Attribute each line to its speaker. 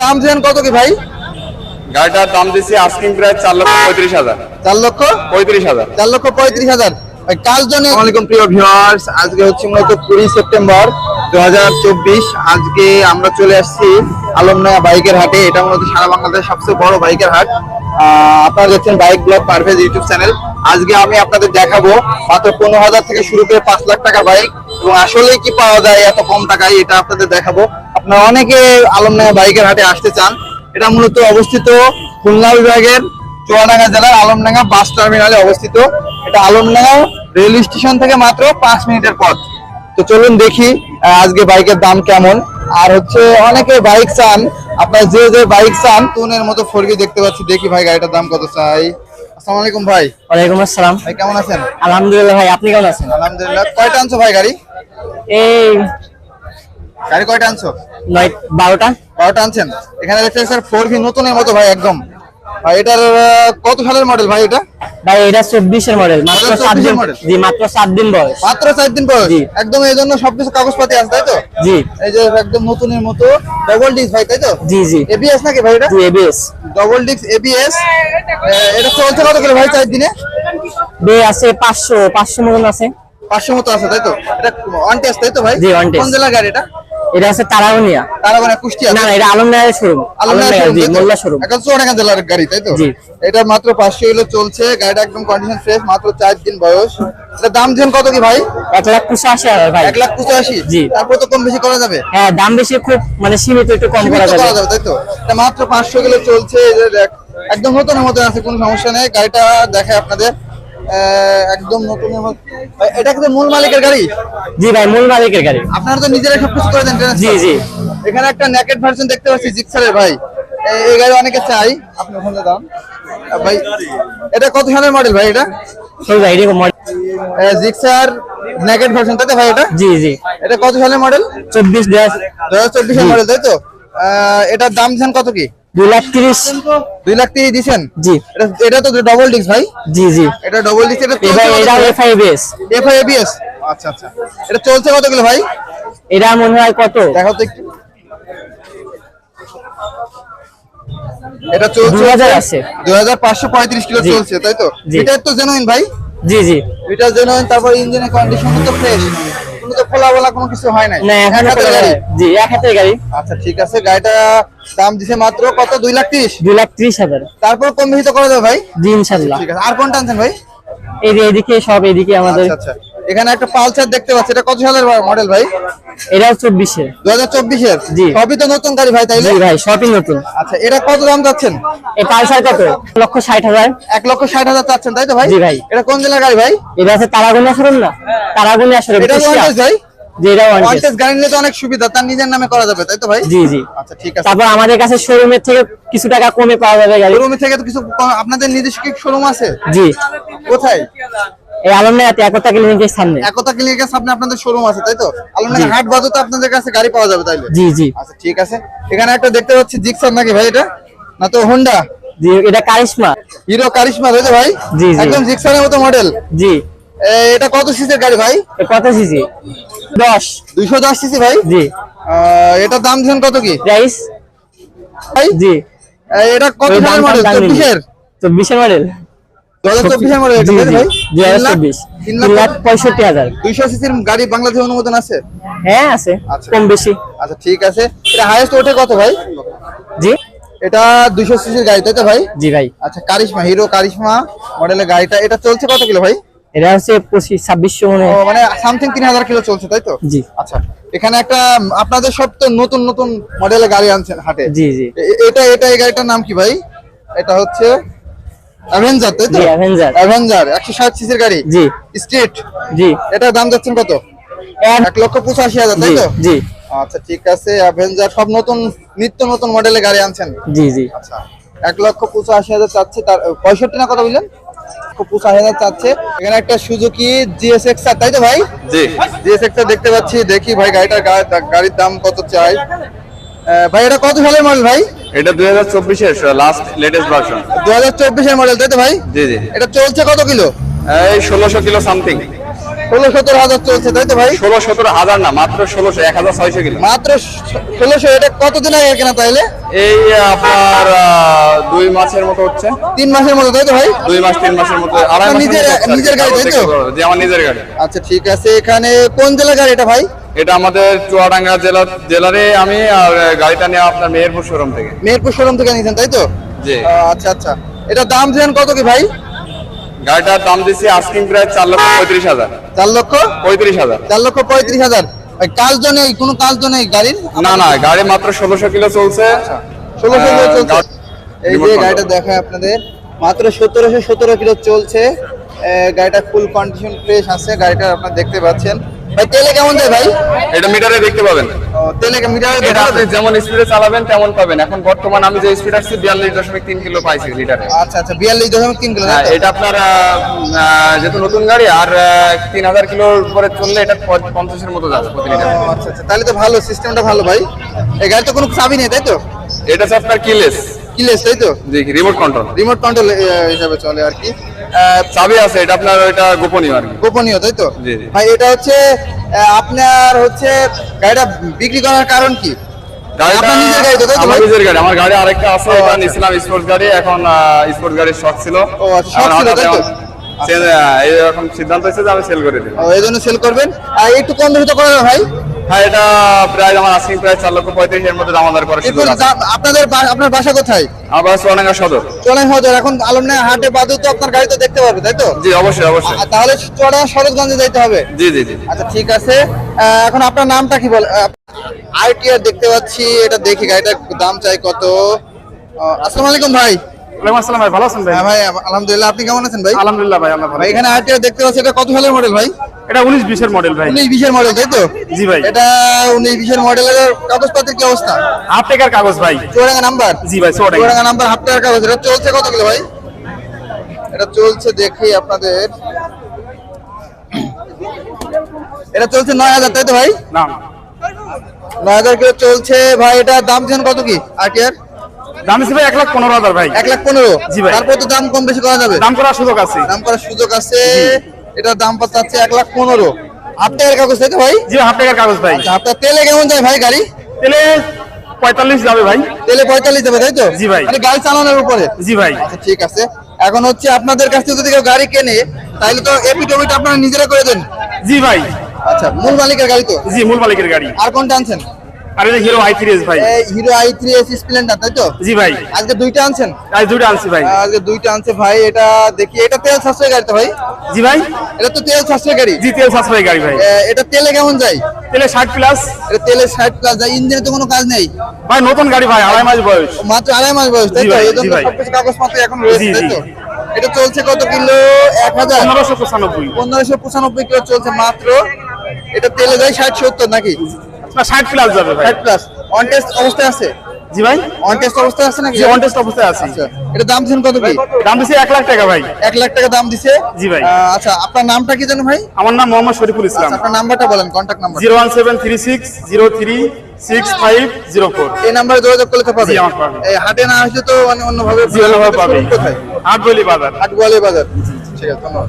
Speaker 1: দাম দিলেন কত কি ভাই?
Speaker 2: গাড়িটার দাম দিচ্ছি আস্কিং প্রায় চার লক্ষ পঁয়ত্রিশ হাজার।
Speaker 1: চার লক্ষ?
Speaker 2: পঁয়ত্রিশ হাজার।
Speaker 1: চার লক্ষ পঁয়ত্রিশ হাজার। প্রিয় ভিউয়ার্স আজকে হচ্ছে মূলত কুড়ি সেপ্টেম্বর দু আজকে আমরা চলে আসছি আলমনয়া বাইকের হাটে। এটা মূলত সারা বাংলাদেশের সবচেয়ে বড় বাইকের হাট। আহ, আপনারা দেখছেন bike blog Parvez YouTube channel. আজকে আমি আপনাদের দেখাবো মাত্র পনেরো হাজার থেকে শুরু করে পাঁচ লাখ টাকা বাইক। এবং আসলে কি পাওয়া যায় এত কম টাকায় এটা আপনাদের দেখাবো। আপনারা অনেকে আলমনয়া বাইকের হাটে আসতে চান এটা মূলত অবস্থিত খুলনা বিভাগের চুয়াডাঙ্গা জেলার আলমডাঙ্গা বাস টার্মিনালে অবস্থিত। এটা আলমডাঙ্গা রেল স্টেশন থেকে মাত্র পাঁচ মিনিটের পথ। তো চলুন দেখি আজকে বাইকের দাম কেমন। আর হচ্ছে অনেকে বাইক চান আপনার যে যে বাইক চান তুনের মতো ফোরগি দেখতে পাচ্ছি। দেখি ভাই গাড়িটার দাম কত চাই? আসসালামু আলাইকুম ভাই।
Speaker 3: ওয়ালাইকুম আসসালাম।
Speaker 1: ভাই কেমন আছেন?
Speaker 3: আলহামদুলিল্লাহ ভাই আপনি কেমন আছেন?
Speaker 1: আলহামদুলিল্লাহ। কয়টা আনছো ভাই গাড়ি?
Speaker 3: এই
Speaker 1: গাড়ি কয়টা আনছো?
Speaker 3: নয় বারোটা।
Speaker 1: বারোটা আনছেন। এখানে দেখতে স্যার ফোর ভি নতুনের মতো ভাই একদম। ভাই এটার কত সালের মডেল ভাই এটা?
Speaker 3: ভাই এটা চব্বিশের মডেল মাত্র সাত দিন? জি মাত্র সাত দিন বয়স।
Speaker 1: মাত্র চার দিন বয়স? একদম এই জন্য সবকিছু কাগজপাতি আছে তাই তো?
Speaker 3: জি।
Speaker 1: এই যে একদম নতুনের মতো ডবল ডিস্ক ভাই তাই তো?
Speaker 3: জি জি।
Speaker 1: এবিএস নাকি ভাই এটা?
Speaker 3: জি এবিএস
Speaker 1: ডবল ডিস্ক এবিএস এটা চলছে কত করে ভাই চার দিনে?
Speaker 3: বে আছে পাঁচশো পাঁচশো মতন আছে।
Speaker 1: পাঁচশো মতো আছে তাই তো? এটা ওয়ান টেস্ট তাই তো ভাই?
Speaker 3: জি, on test।
Speaker 1: কোন জেলার গাড়ি এটা?
Speaker 3: এটা
Speaker 1: মানে কুষ্টিয়া?
Speaker 3: না না এটা শোরুম। জি মোল্লা শোরুম।
Speaker 1: এখন চুয়াডাঙ্গা জেলার গাড়ি তাই তো?
Speaker 3: জি।
Speaker 1: এটা মাত্র পাঁচশো কিলো চলছে গাড়িটা একদম কন্ডিশন ফ্রেশ মাত্র চার দিন বয়স। এটা দাম কত কি ভাই?
Speaker 3: এক লাখ পঁচাশি হাজার ভাই।
Speaker 1: এক লাখ পঁচাশি?
Speaker 3: জি।
Speaker 1: তারপর তো কম বেশি করা যাবে?
Speaker 3: হ্যাঁ দাম বেশি খুব মানে সীমিত একটু কম করা
Speaker 1: করা
Speaker 3: যাবে
Speaker 1: তাই তো? এটা মাত্র পাঁচশো কিলো চলছে এই যে দেখ, একদম নতুনের মতো আছে কোনো সমস্যা নেই। গাড়িটা দেখে আপনাদের। একদম ভাই, এটা কিন্তু মূল মালিকের গাড়ি?
Speaker 3: জি ভাই মূল মালিকের গাড়ি।
Speaker 1: আপনারা তো নিজেরাই সবকিছু করে দেন।
Speaker 3: জি, জি।
Speaker 1: এখানে একটা নেকেট ভার্সন দেখতে পাচ্ছি জিক্সারের ভাই। এই- গাড়ি অনেকে চাই আপনি ওখানে দাম। ভাই এটা কত সালের মডেল ভাই এটা?
Speaker 3: ভাই এরকম model-
Speaker 1: জিক্সার নেকেট ভার্সন তাই তো ভাই এটা?
Speaker 3: জি জি।
Speaker 1: এটা কত সালের মডেল মডেল তাই তো? এটার দাম দিচ্ছেন কত কি?
Speaker 3: দুই লাখ তিরিশ।
Speaker 1: দুই লাখ তিরিশ দিচ্ছেন
Speaker 3: জি।
Speaker 1: এটা তো ডবল ভাই?
Speaker 3: জি জি।
Speaker 1: এটা ডবল
Speaker 3: বেস
Speaker 1: আচ্ছা আচ্ছা। এটা চলছে কত কিলো ভাই?
Speaker 3: এটা মনে হয় কত?
Speaker 1: দেখো তো একটু। এটা চলছে
Speaker 3: 2000 আছে।
Speaker 1: দুই হাজার পাঁচশো পঁয়ত্রিশ কিলো
Speaker 3: জি।
Speaker 1: চলছে তাই তো। এটা তো জেনুইন ভাই?
Speaker 3: জি জি।
Speaker 1: এটা জেনুইন তারপর ইঞ্জিনের কন্ডিশন তো ফ্রেশ কোনো তো খোলা বলা কোনো কিছু হয় নাই।
Speaker 3: না এখন
Speaker 1: হাতের গাড়ি।
Speaker 3: জি এক হাতে গাড়ি।
Speaker 1: আচ্ছা ঠিক আছে। গাড়িটা দাম দিছে মাত্র কত? দুই লাখ তিরিশ?
Speaker 3: দুই লাখ ত্রিশ হাজার।
Speaker 1: তারপর কম বেশি তো করা যাবে ভাই?
Speaker 3: জি ইনশাআল্লাহ
Speaker 1: ঠিক আছে। আর কোন টেনশন ভাই?
Speaker 3: এই যে এদিকে সব এদিকে আমাদের।
Speaker 1: আচ্ছা আচ্ছা। এখানে একটা পালসার দেখতে পাচ্ছি। এটা কত সালের মডেল ভাই?
Speaker 3: এটা চব্বিশে।
Speaker 1: দু হাজার চব্বিশের?
Speaker 3: জি।
Speaker 1: সবই তো নতুন গাড়ি ভাই তাই
Speaker 3: জি ভাই সবই নতুন।
Speaker 1: আচ্ছা এটা কত দাম যাচ্ছেন
Speaker 3: এই পালসার কত? লক্ষ ষাট হাজার।
Speaker 1: এক লক্ষ ষাট হাজার চাচ্ছেন তাই তো ভাই?
Speaker 3: জি ভাই।
Speaker 1: এটা কোন জেলার গাড়ি ভাই?
Speaker 3: এটা আছে তারাগুনিয়া শোরুম না? তারাগুনিয়া শোরুম
Speaker 1: এটা ভাই? গাড়ি নিলে তো অনেক সুবিধা তার নিজের নামে করা যাবে তাই তো ভাই?
Speaker 3: জি জি।
Speaker 1: আচ্ছা ঠিক আছে।
Speaker 3: তারপর আমাদের কাছে শোরুমের থেকে কিছু টাকা কমে পাওয়া যাবে গাড়ি।
Speaker 1: থেকে তো কিছু আপনাদের নিজস্ব কি শোরুম আছে?
Speaker 3: জি।
Speaker 1: কোথায়?
Speaker 3: এই আলমনায়াতে একতা ক্লিনিকের সামনে।
Speaker 1: একতা ক্লিনিকের সামনে আপনাদের শোরুম আছে তাই তো? আলমডাঙ্গা হাট বাজাতে আপনাদের কাছে গাড়ি পাওয়া যাবে তাইলে?
Speaker 3: জি জি।
Speaker 1: আচ্ছা ঠিক আছে। এখানে একটা দেখতে পাচ্ছি জিক্সার নাকি ভাই এটা? না তো হোন্ডা
Speaker 3: জি এটা কারিশমা।
Speaker 1: হিরো কারিশমা তাই ভাই?
Speaker 3: জি, জি।
Speaker 1: একদম জিক্সারের মতো মডেল
Speaker 3: জি।
Speaker 1: এটা কত সিসির গাড়ি ভাই?
Speaker 3: কত সিসি? দশ।
Speaker 1: দুইশো দশ সিসি ভাই?
Speaker 3: জি।
Speaker 1: এটার দাম দিচ্ছেন কত কি?
Speaker 3: প্রাইস?
Speaker 1: ভাই?
Speaker 3: জি।
Speaker 1: এটা কত সালের মডেল
Speaker 3: দাম জানি না।
Speaker 1: চব্বিশের?
Speaker 3: চব্বিশের মডেল
Speaker 1: গাড়ি অনুমোদন আছে?
Speaker 3: হ্যাঁ আছে।
Speaker 1: আচ্ছা।
Speaker 3: কম বেশি।
Speaker 1: আচ্ছা ঠিক আছে। এটা হাইয়েস্ট ওঠে কত ভাই?
Speaker 3: জি?
Speaker 1: এটা দুইশো সিসির গাড়ি তাই তো ভাই?
Speaker 3: জি ভাই।
Speaker 1: আচ্ছা কারিশমা হিরো কারিশমা মডেলের গাড়িটা এটা চলছে কত কিলো ভাই?
Speaker 3: এটা হচ্ছে পঁচিশ ছাব্বিশশো। মানে
Speaker 1: সামথিং তিন হাজার কিলো চলছে তাই তো?
Speaker 3: জি।
Speaker 1: আচ্ছা এখানে একটা আপনাদের সব তো নতুন নতুন মডেলের গাড়ি আনছেন হাটে।
Speaker 3: জি জি।
Speaker 1: এটা এটা এই গাড়িটার নাম কি ভাই? এটা হচ্ছে অ্যাভেঞ্জার তাই তো?
Speaker 3: অ্যাভেঞ্জার
Speaker 1: অ্যাভেঞ্জার একশো ষাট সিসির গাড়ি?
Speaker 3: জি।
Speaker 1: স্ট্রিট
Speaker 3: জি।
Speaker 1: এটার দাম যাচ্ছেন কত?
Speaker 3: এক-
Speaker 1: এক লক্ষ পঁচাশি হাজার তাই তো?
Speaker 3: জি।
Speaker 1: আচ্ছা ঠিক আছে। অ্যাভেঞ্জার সব নতুন নিত্য নতুন মডেলের গাড়ি আনছেন।
Speaker 3: জি জি।
Speaker 1: আচ্ছা এক লক্ষ পঁচাশি হাজার চাচ্ছে তার পঁয়ষট্টি না কত বললেন? পঁচাশি হাজার চাচ্ছে। এখানে একটা সুজুকি জিএসএক্স আর তাই তো ভাই?
Speaker 2: জি।
Speaker 1: জিএসএক্স দেখতে পাচ্ছি দেখি ভাই গাড়িটার গাড়ির দাম কত চাই? ভাই এটা কত সালের মডেল ভাই?
Speaker 2: এটা দুই হাজার চব্বিশের লাস্ট লেটেস্ট ভার্সন
Speaker 1: দু হাজার চব্বিশের মডেল তাই তো ভাই?
Speaker 2: জি জি।
Speaker 1: এটা চলছে কত কিলো?
Speaker 2: এই ষোলোশো কিলো সামথিং
Speaker 1: ষোলো সতেরো হাজার চলছে তাই তো ভাই?
Speaker 2: ষোলো সতেরো হাজার না মাত্র ষোলোশো এক হাজার ছয়শো কিলো।
Speaker 1: মাত্র ষোলোশো এটা কতদিন আগে কেনা তাইলে?
Speaker 2: এই আপনার দুই মাসের মতো হচ্ছে।
Speaker 1: তিন মাসের মতো তাই তো ভাই?
Speaker 2: দুই মাস তিন মাসের মতো আড়াই
Speaker 1: আপনার নিজের-। নিজের গাড়ি, তাই তো?
Speaker 2: যে আমার নিজের গাড়ি।
Speaker 1: আচ্ছা ঠিক আছে এখানে কোন জেলা গাড়ি এটা ভাই?
Speaker 2: এটা আমাদের চুয়াডাঙ্গা জেলা জেলারে আমি আর গাড়িটা নেওয়া আপনার মেহেরপুর শোরুম থেকে।
Speaker 1: মেহেরপুর শোরুম থেকে নিয়েছেন তাই তো?
Speaker 2: জি।
Speaker 1: আচ্ছা আচ্ছা। এটা দাম দিলেন কত কি ভাই?
Speaker 2: গাড়িটার দাম দিচ্ছি আস্কিং প্রায় চার লক্ষ পঁয়ত্রিশ হাজার।
Speaker 1: চার লক্ষ?
Speaker 2: পঁয়ত্রিশ হাজার।
Speaker 1: চার লক্ষ পঁয়ত্রিশ হাজার। কাজ তো নেই কোনো কাজ তো নেই গাড়ির?
Speaker 2: না না গাড়ি মাত্র ষোলোশো কিলো চলছে।
Speaker 1: ষোলোশো কিলো চলছে। এই যে গাড়িটা দেখায় আপনাদের মাত্র সতেরোশো সতেরো কিলো চলছে। গাড়িটা ফুল কন্ডিশন ফ্রেশ আছে গাড়িটা আপনারা দেখতে পাচ্ছেন। ভাই তেলে কেমন যায় ভাই?
Speaker 2: এটা মিটারে দেখতে পাবেন।
Speaker 1: তেলে মিটারে
Speaker 2: এটা আপনি যেমন স্পিডে চালাবেন তেমন পাবেন। এখন বর্তমান আমি যে স্পিড আসছি বিয়াল্লিশ দশমিক তিন কিলো পাইছি লিটারে।
Speaker 1: আচ্ছা আচ্ছা বিয়াল্লিশ দশমিক তিন কিলো
Speaker 2: হ্যাঁ? এটা আপনার যেহেতু নতুন গাড়ি আর তিন হাজার কিলোর উপরে চললে এটা পঞ্চাশের মতো যাবে প্রতি লিটারে।
Speaker 1: আচ্ছা আচ্ছা তাহলে তো ভালো সিস্টেমটা ভালো ভাই। এই গাড়ি তো কোনো চাবি নেই তাই তো?
Speaker 2: এটা আপনার কিলেস
Speaker 1: কিলেস তাই তো?
Speaker 2: জি রিমোট কন্ট্রোল
Speaker 1: রিমোট কন্ট্রোল হিসাবে চলে আর কি।
Speaker 2: চাবি আছে এটা আপনার এটা গোপনীয় আর কি।
Speaker 1: গোপনীয় তাই তো। ভাই এটা হচ্ছে আপনার হচ্ছে গাড়িটা বিক্রি করার কারণ কি?
Speaker 2: আমার নিজের গাড়ি আমার গাড়ি আরেকটা আছে এটা
Speaker 1: আচ্ছা।
Speaker 2: নিছিলাম স্পোর্টস গাড়ি এখন স্পোর্টস গাড়ির শখ ছিল।
Speaker 1: ও, আচ্ছা, শখ
Speaker 2: এখন
Speaker 1: ছিল, তাই তো?
Speaker 2: সিদ্ধান্ত হয়েছে যে আমি সেল করে দিই
Speaker 1: ও, এই জন্য সেল করবেন? আর একটু কম বেশি তো করে ভাই।
Speaker 2: হ্যাঁ এটা প্রায় আমার আস্কিং প্রায় চার লক্ষ পঁয়ত্রিশ এর মধ্যে দামাদার
Speaker 1: একটু
Speaker 2: সুযোগ আছে।
Speaker 1: আপনাদের বা- আপনার বাসা কোথায়?
Speaker 2: আবার সোনাঙ্গা সদর।
Speaker 1: চলেন হাজার এখন আলমনা হাটে বাদু তো আপনার গাড়ি তো দেখতে পারবে তাই তো?
Speaker 2: জি অবশ্যই অবশ্যই।
Speaker 1: আর তাহলে চড়া শরৎগঞ্জে যাইতে হবে?
Speaker 2: জি জি জি।
Speaker 1: আচ্ছা ঠিক আছে। আহ, এখন আপনার নামটা কি বলে? আইটিআর দেখতে পাচ্ছি এটা দেখি গাড়িটার দাম চাই কত? আহ, আসসালামু আলাইকুম ভাই।
Speaker 4: ওয়ালাইকুম আসসালাম ভাই ভালো আছেন ভাই?
Speaker 1: হ্যাঁ ভাই আলহামদুলিল্লাহ আপনি কেমন আছেন ভাই?
Speaker 4: আলহামদুলিল্লাহ ভাই আল্লাহ ভালো
Speaker 1: ভাই এখানে দেখতে পাচ্ছি এটা কত সালের মডেল ভাই?
Speaker 4: এটা মডেল ভাই।
Speaker 1: মডেল তাই তো?
Speaker 4: জি ভাই।
Speaker 1: এটা মডেলের কাগজপত্রের কি অবস্থা?
Speaker 4: হাফ টেকার কাগজ ভাই।
Speaker 1: নাম্বার
Speaker 4: জি ভাই
Speaker 1: নাম্বার হাফ টাকার কাগজ। এটা চলছে কত কিলো ভাই? এটা চলছে দেখি আপনাদের। এটা চলছে নয় হাজার তাই তো ভাই?
Speaker 4: না।
Speaker 1: নয় হাজার কিলো চলছে। ভাই এটা দাম কত কি? আটিয়ার
Speaker 4: দাম হিসেবে এক লাখ পনেরো হাজার ভাই।
Speaker 1: এক লাখ পনেরো?
Speaker 4: জি ভাই।
Speaker 1: তারপর তো দাম কম বেশি করা যাবে?
Speaker 4: দাম করার সুযোগ আছে।
Speaker 1: দাম করার সুযোগ আছে। এটার দাম পাচ্ছে এক লাখ পনেরো। হাফ টাকার কাগজ তাই তো ভাই?
Speaker 4: জি হাফ টেকার কাগজ ভাই।
Speaker 1: আচ্ছা আপনার তেলে কেমন যায় ভাই গাড়ি?
Speaker 4: তেলে পঁয়তাল্লিশ যাবে ভাই।
Speaker 1: তেলে পঁয়তাল্লিশ যাবে তাই তো?
Speaker 4: জি ভাই।
Speaker 1: মানে গাড়ি চালানোর উপরে?
Speaker 4: জি ভাই।
Speaker 1: আচ্ছা ঠিক আছে। এখন হচ্ছে আপনাদের কাছ থেকে যদি কেউ গাড়ি কেনে তাহলে তো এপিডোমিট আপনারা নিজেরা করে দেন।
Speaker 4: জি ভাই।
Speaker 1: আচ্ছা মূল মালিকের গাড়ি তো?
Speaker 4: জি মূল মালিকের গাড়ি।
Speaker 1: আর কোনটা আনছেন?
Speaker 4: আর এটা হিরো আই থ্রি এস ভাই।
Speaker 1: এই Hero I three S Splendor তাই তো?
Speaker 4: জি ভাই।
Speaker 1: আজকে দুইটা আনছেন?
Speaker 4: আজ দুটো আনছি ভাই।
Speaker 1: আজকে দুইটা আনছে ভাই এটা দেখি এটা তেল সাশ্রয় গাড়ি তো ভাই।
Speaker 4: জি ভাই।
Speaker 1: এটা তো তেল সাশ্রয় গাড়ি।
Speaker 4: জি তেল সাশ্রয় গাড়ি ভাই।
Speaker 1: এটা তেলে কেমন যায়?
Speaker 4: তেলে ষাট প্লাস
Speaker 1: এটা তেলে ষাট প্লাস যায় ইঞ্জিনে তো কোনো কাজ নেই।
Speaker 4: ভাই নতুন গাড়ি ভাই আড়াই মাস বয়স।
Speaker 1: মাত্র আড়াই মাস বয়স তাই তো? এই জন্য। সবকিছু কাগজপত্র এখন রয়েছে তাই তো? এটা চলছে কত কিলো? এক হাজার।
Speaker 4: পনেরোশো পঁচানব্বই।
Speaker 1: পনেরোশো পঁচানব্বই কিলো চলছে মাত্র। এটা তেলে যায় ষাট সত্তর নাকি?
Speaker 4: না ষাট প্লাস যাবে ভাই।
Speaker 1: ষাট প্লাস অন টেস্ট অবস্থায় আছে?
Speaker 4: জি ভাই।
Speaker 1: অন টেস্ট অবস্থায় আছে নাকি?
Speaker 4: অন টেস্ট অবস্থায় আছি।
Speaker 1: আচ্ছা এটা দাম দিচ্ছেন কত কি?
Speaker 4: দাম দিচ্ছি এক লাখ টাকা ভাই।
Speaker 1: এক লাখ টাকা দাম দিছে?
Speaker 4: জি ভাই।
Speaker 1: আচ্ছা আপনার নামটা কি জানেন ভাই?
Speaker 4: আমার নাম মোহাম্মদ শরীফুল ইসলাম।
Speaker 1: আচ্ছা, আপনার নাম্বারটা বলেন contact number
Speaker 4: zero one seven three six zero three six five zero four.
Speaker 1: এই নাম্বারে যোগাযোগ করলে তো পাবে
Speaker 4: আমার
Speaker 1: এই হাটে না আসলে তো অন্য অন্যভাবে কোথায়?
Speaker 4: আটবলি বাজার।
Speaker 1: হাট গোয়ালি বাজার। ঠিক আছে ধন্যবাদ।